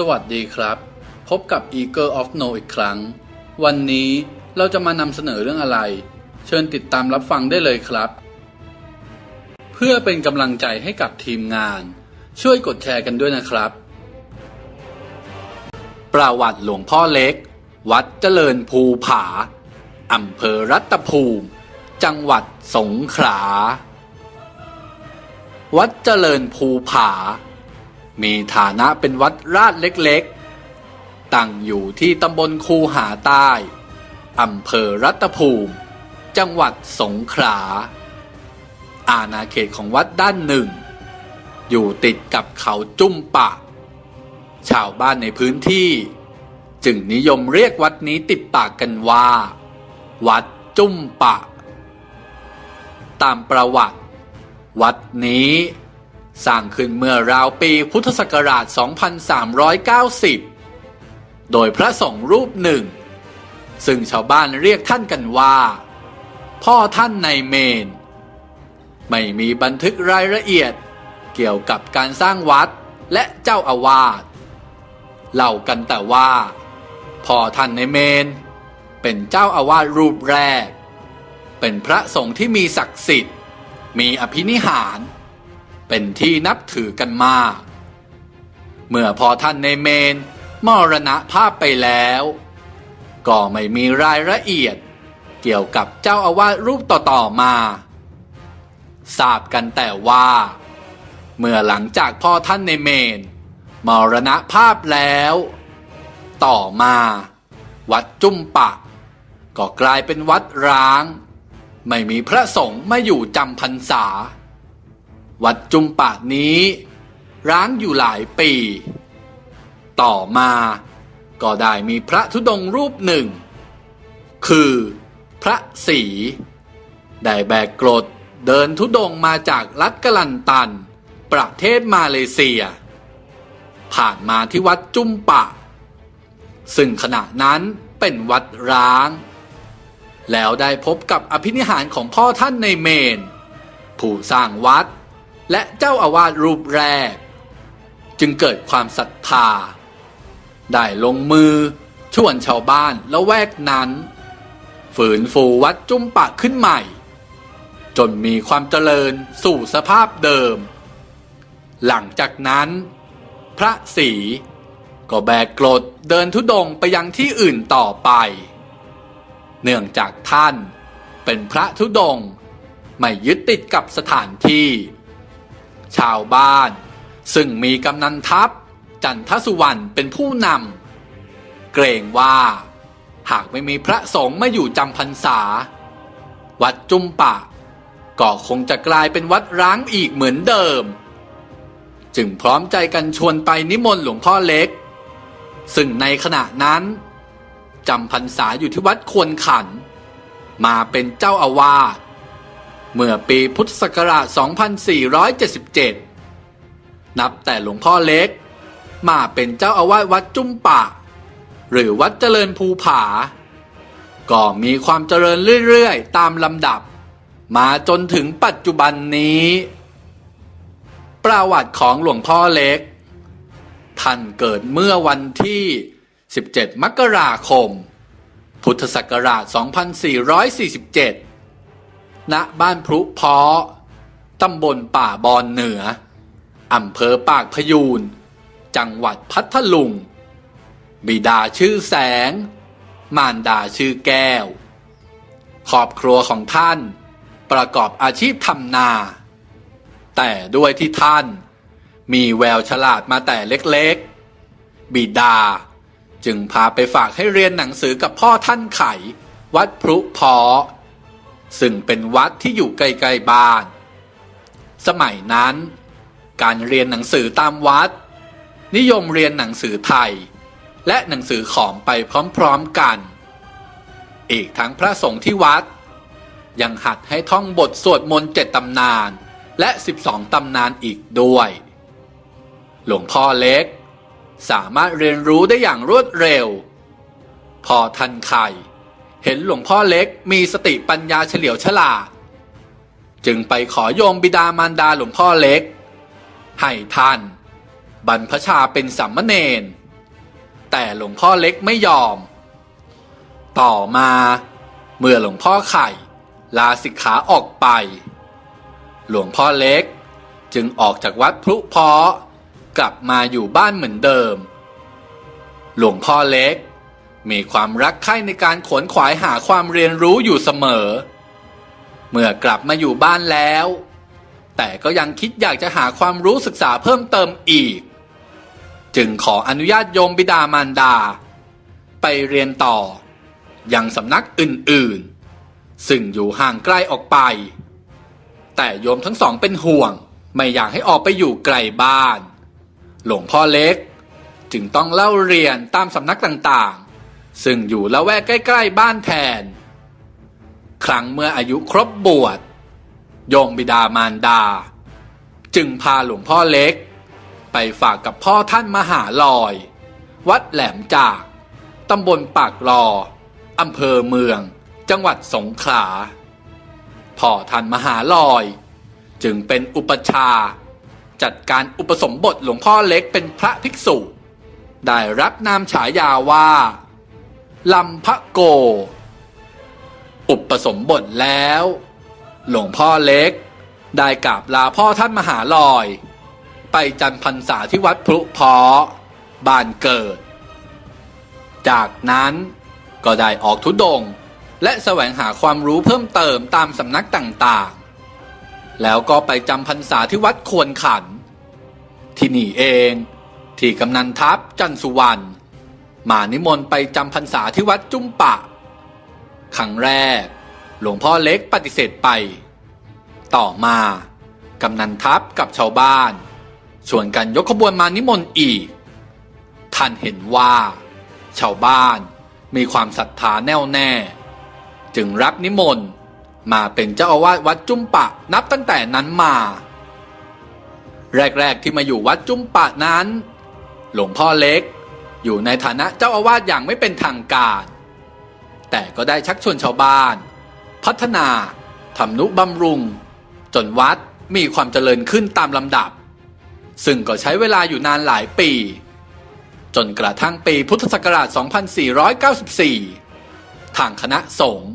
สวัสดีครับ พบกับ Eagle of No อีกครั้ง วันนี้เราจะมานำเสนอเรื่องอะไร เชิญติดตามรับฟังได้เลยครับ เพื่อเป็นกำลังใจให้กับทีมงาน ช่วยกดแชร์กันด้วยนะครับ ประวัติหลวงพ่อเล็ก วัดเจริญภูผาอำเภอรัตภูมิ จังหวัดสงขลาวัดเจริญภูผา มีฐานะเป็นวัดราชเล็กๆ ตั้งอยู่ที่ตำบลคูหาใต้อำเภอรัตภูมิ จังหวัดสงขลา อาณาเขตของวัดด้านหนึ่ง อยู่ติดกับเขาจุ้มปะ ชาวบ้านในพื้นที่ จึงนิยมเรียกวัดนี้ติดปากกันว่า วัดจุ้มปะ ตามประวัติ วัดนี้ สร้างขึ้นเมื่อราวปีพุทธศักราช 2390 โดยพระสงฆ์รูปหนึ่ง ซึ่งชาวบ้านเรียกท่านกันว่า พ่อท่านในเมน ไม่มีบันทึกรายละเอียดเกี่ยวกับการสร้างวัดและเจ้าอาวาสเล่ากันแต่ว่า พ่อท่านในเมน เป็นเจ้าอาวาสรูปแรก เป็นพระสงฆ์ที่มีศักดิ์สิทธิ์ มีอภินิหาร เป็นที่นับถือกันมากเมื่อพอท่านในเมนมรณภาพไปแล้ว ก็ไม่มีรายละเอียด เกี่ยวกับเจ้าอาวาสรูปต่อๆมาทราบกันแต่ว่า เมื่อหลังจากพ่อท่านในเมนมรณภาพแล้ว ต่อมา วัดจุ้มปะ ก็กลายเป็นวัดร้าง ไม่มีพระสงฆ์มาอยู่จำพรรษา วัดจุมปะนี้ ร้างอยู่หลายปี ต่อมาก็ได้มีพระธุดงค์รูปหนึ่ง คือพระศรีได้แบกกรดเดินธุดงค์มาจากรัฐกลันตัน ประเทศมาเลเซีย ผ่านมาที่วัดจุมปะ ซึ่งขณะนั้นเป็นวัดร้าง แล้วได้พบกับอภินิหารของพ่อท่านในเมน ผู้สร้างวัด และเจ้าอาวาสรูปแรก จึงเกิดความศรัทธา ได้ลงมือชวนชาวบ้านละแวกนั้น ฝืนฟูวัดจุ้มปะขึ้นใหม่ จนมีความเจริญสู่สภาพเดิม หลังจากนั้น พระศรีก็แบกกรดเดินทุดงค์ไปยังที่อื่นต่อไป เนื่องจากท่านเป็นพระธุดงค์ไม่ยึดติดกับสถานที่ ชาวบ้าน ซึ่งมีกำนันทัพ จันทสุวรรณเป็นผู้นำเกรงว่า หากไม่มีพระสงฆ์มาอยู่จำพรรษา วัดจุมปะ ก็คงจะกลายเป็นวัดร้างอีกเหมือนเดิม จึงพร้อมใจกันชวนไปนิมนต์หลวงพ่อเล็ก ซึ่งในขณะนั้นจำพรรษาอยู่ที่วัดควรขัน มาเป็นเจ้าอาวาส เมื่อปีพุทธศักราช 2477 นับแต่หลวงพ่อเล็ก มาเป็นเจ้าอาวาสวัดจุ้มปะหรือวัดเจริญภูผา ก็มีความเจริญเรื่อยๆ ตามลำดับ มาจนถึงปัจจุบันนี้ ประวัติของหลวงพ่อเล็ก ท่านเกิดเมื่อวันที่ 17 มกราคม พุทธศักราช 2447 ณบ้านพรุเพาะตำบลป่าบอนเหนืออำเภอปากพยูน จังหวัดพัทลุง บิดาชื่อแสง มารดาชื่อแก้ว ครอบครัวของท่านประกอบอาชีพทำนา แต่ด้วยที่ท่านมีแววฉลาดมาแต่เล็กๆ บิดาจึงพาไปฝากให้เรียนหนังสือกับพ่อท่านไข วัดพรุเพอ ซึ่งเป็นวัดที่อยู่ไกลๆบ้าน สมัยนั้น การเรียนหนังสือตามวัด นิยมเรียนหนังสือไทย และหนังสือขอมไปพร้อมๆกัน อีกทั้งพระสงฆ์ที่วัด ยังหัดให้ท่องบทสวดมนต์เจ็ดตำนานและ 12 ตำนานอีกด้วย หลวงพ่อเล็ก สามารถเรียนรู้ได้อย่างรวดเร็ว พอทันไข่ เห็นหลวงพ่อเล็กมีสติปัญญาเฉลียวฉลาด จึงไปขอโยมบิดามารดาหลวงพ่อเล็ก ให้ท่าน บรรพชาเป็นสัมมเนนแต่หลวงพ่อเล็กไม่ยอม ต่อมาเมื่อหลวงพ่อไข่ ลาสิกขาออกไป หลวงพ่อเล็กจึงออกจากวัดพลุเพาะกลับมาอยู่บ้านเหมือนเดิม หลวงพ่อเล็ก มีความรักใคร่ในการขวนขวายหาความเรียนรู้อยู่เสมอ เมื่อกลับมาอยู่บ้านแล้ว แต่ก็ยังคิดอยากจะหาความรู้ศึกษาเพิ่มเติมอีก จึงขออนุญาตโยมบิดามารดา ไปเรียนต่อยังสำนักอื่นๆ ซึ่งอยู่ห่างไกลออกไป แต่โยมทั้งสองเป็นห่วงไม่อยากให้ออกไปอยู่ไกลบ้าน หลวงพ่อเล็กจึงต้องเล่าเรียนตามสำนักต่าง ซึ่งอยู่ละแวกใกล้ ๆ บ้านแทน ครั้งเมื่ออายุครบบวชโยมบิดามารดา จึงพาหลวงพ่อเล็ก ไปฝากกับพ่อท่านมหาลอย วัดแหลมจากตำบลปากรออำเภอเมือง จังหวัดสงขลาพ่อท่านมหาลอย จึงเป็นอุปชา จัดการอุปสมบทหลวงพ่อเล็กเป็นพระภิกษุ ได้รับนามฉายาว่า ลำพะโก อุปสมบทแล้ว หลวงพ่อเล็ก ได้กราบลาพ่อท่านมหาลอย ไปจันพรรษาที่วัดพลุเพาะบ้านเกิด จากนั้นก็ได้ออกทุดง และแสวงหาความรู้เพิ่มเติมตามสำนักต่างๆ แล้วก็ไปจำพรรษาที่วัดควรขัน ที่นี่เอง ที่กำนันทัพจันสุวรรณ มานิมนต์ไปจำพรรษาที่วัดจุ้มปะ ครั้งแรก หลวงพ่อเล็กปฏิเสธไป ต่อมากำนันทัพกับชาวบ้าน ชวนกันยกขบวนมานิมนต์อีก ท่านเห็นว่า ชาวบ้านมีความศรัทธาแน่วแน่ จึงรับนิมนต์มาเป็นเจ้าอาวาสวัดจุ้มปะนับตั้งแต่นั้นมา แรก ๆ ที่มาอยู่วัดจุ้มปะนั้น หลวงพ่อเล็ก อยู่ในฐานะเจ้าอาวาสอย่างไม่เป็นทางการ แต่ก็ได้ชักชวนชาวบ้าน พัฒนาทำนุบำรุง จนวัดมีความเจริญขึ้นตามลำดับ ซึ่งก็ใช้เวลาอยู่นานหลายปี จนกระทั่งปีพุทธศักราช 2494 ทางคณะสงฆ์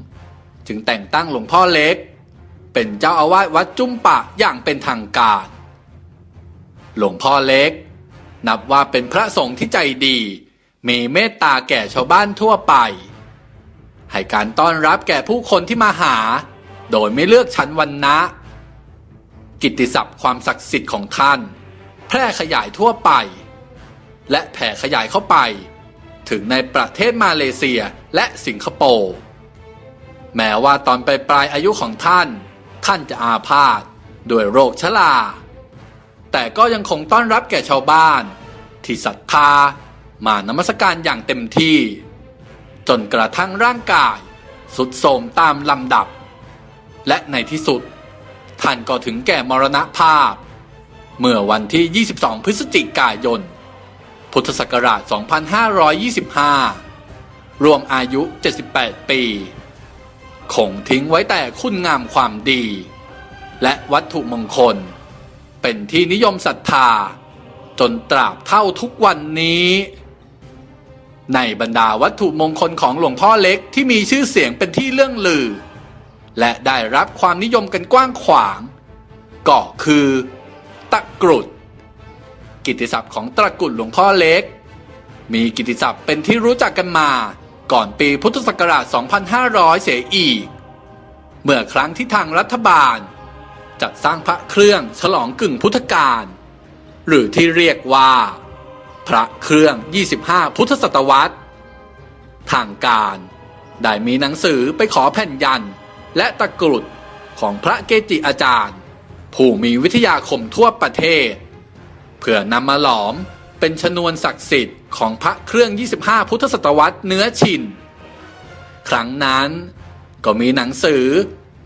จึงแต่งตั้งหลวงพ่อเล็ก เป็นเจ้าอาวาสวัดจุ้มปะอย่างเป็นทางการ หลวงพ่อเล็ก นับว่าเป็นพระสงฆ์ที่ใจดี มีเมตตาแก่ชาวบ้านทั่วไป ให้การต้อนรับแก่ผู้คนที่มาหา โดยไม่เลือกชั้นวรรณะกิตติศัพท์ความศักดิ์สิทธิ์ของท่าน แพร่ขยายทั่วไป และแผ่ขยายเข้าไป ถึงในประเทศมาเลเซียและสิงคโปร์แม้ว่าตอนปลายปลายอายุของท่าน ท่านจะอาพาธด้วยโรคชรา แต่ก็ยังคงต้อนรับแก่ชาวบ้าน ที่ศรัทธามานมัสการอย่างเต็มที่ จนกระทั่งร่างกายสุดโทมตามลำดับ และในที่สุด ท่านก็ถึงแก่มรณภาพ เมื่อวันที่ 22 พฤศจิกายน พุทธศักราช 2525 รวมอายุ 78 ปีคงทิ้งไว้แต่คุณงามความดี และวัตถุมงคล เป็นที่นิยมศรัทธา จนตราบเท่าทุกวันนี้ ในบรรดาวัตถุมงคลของหลวงพ่อเล็กที่มีชื่อเสียงเป็นที่เรื่องลือ และได้รับความนิยมกันกว้างขวาง ก็คือ ตะกรุด กิตติศัพท์ของตะกรุดหลวงพ่อเล็ก มีกิตติศัพท์เป็นที่รู้จักกันมาก่อนปีพุทธศักราช 2500 เสียอีก เมื่อครั้งที่ทางรัฐบาล จัดสร้างพระเครื่องฉลองกึ่งพุทธกาลหรือที่เรียกว่า พระเครื่อง 25 พุทธศตวรรษ ทางการได้มีหนังสือไปขอแผ่นยันและตะกรุดของพระเกจิอาจารย์ ผู้มีวิทยาคมทั่วประเทศ เพื่อนำมาหลอมเป็นชนวนศักดิ์สิทธิ์ของพระเครื่อง 25 พุทธศตวรรษเนื้อชิน ครั้งนั้นก็มีหนังสือ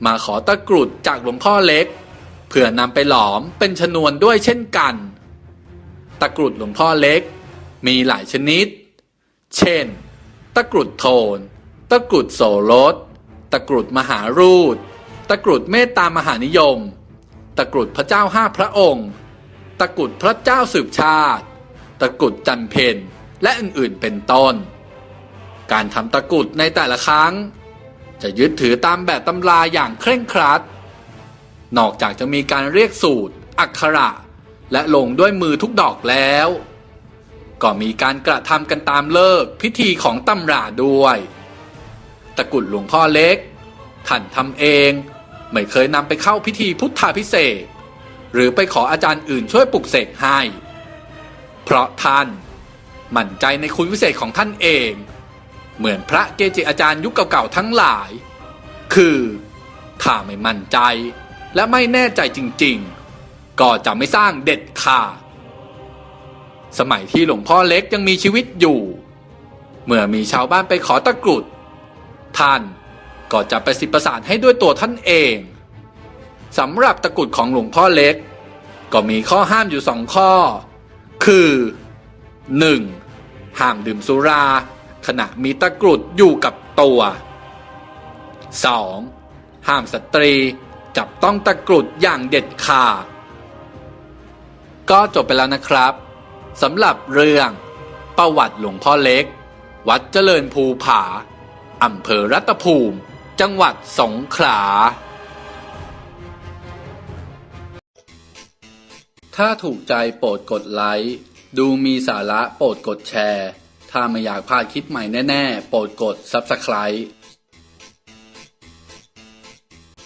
มาขอตะกรุดจากหลวงพ่อเล็ก พื่อนำไปหลอมเป็นชนวนด้วยเช่นกัน ตะกรุดหลวงพ่อเล็ก มีหลายชนิด เช่น ตะกรุดโทน ตะกรุดโสรส ตะกรุดมหารูด ตะกรุดเมตตามหานิยม ตะกรุดพระเจ้าห้าพระองค์ ตะกรุดพระเจ้าสืบชาติ ตะกรุดจันเพนและอื่นๆเป็นต้น การทำตะกรุดในแต่ละครั้ง จะยึดถือตามแบบตำราอย่างเคร่งครัด นอกจากจะมีการเรียกสูตร อักขระ และลงด้วยมือทุกดอกแล้ว ก็มีการกระทำกันตามเลิกพิธีของตำราด้วย ตะกุดหลวงพ่อเล็ก ท่านทำเอง ไม่เคยนำไปเข้าพิธีพุทธาพิเศษ หรือไปขออาจารย์อื่นช่วยปลุกเสกให้ เพราะท่านมั่นใจในคุณวิเศษของท่านเอง เหมือนพระเกจิอาจารย์ยุคเก่าๆทั้งหลาย คือ ถ้าไม่มั่นใจ และไม่แน่ใจจริงๆ ก็จะไม่สร้างเด็ดขาดสมัยที่หลวงพ่อเล็กยังมีชีวิตอยู่ เมื่อมีชาวบ้านไปขอตะกรุด ท่านก็จะไปสิทธิ์ประสานให้ด้วยตัวท่านเองสำหรับตะกรุดของหลวงพ่อเล็ก ก็มีข้อห้ามอยู่สองข้อ คือ 1. ห้ามดื่มสุรา ขณะมีตะกรุดอยู่กับตัว 2. ห้ามสตรี จับต้องตะกรุดอย่างเด็ดขาด ก็จบไปแล้วนะครับสำหรับเรื่อง ประวัติหลวงพ่อเล็ก วัดเจริญภูผาอำเภอรัตภูมิ จังหวัดสงขลา ถ้าถูกใจโปรดกดไลค์ ดูมีสาระโปรดกดแชร์ ถ้าไม่อยากพลาดคลิปใหม่แน่ ๆ โปรดกด Subscribe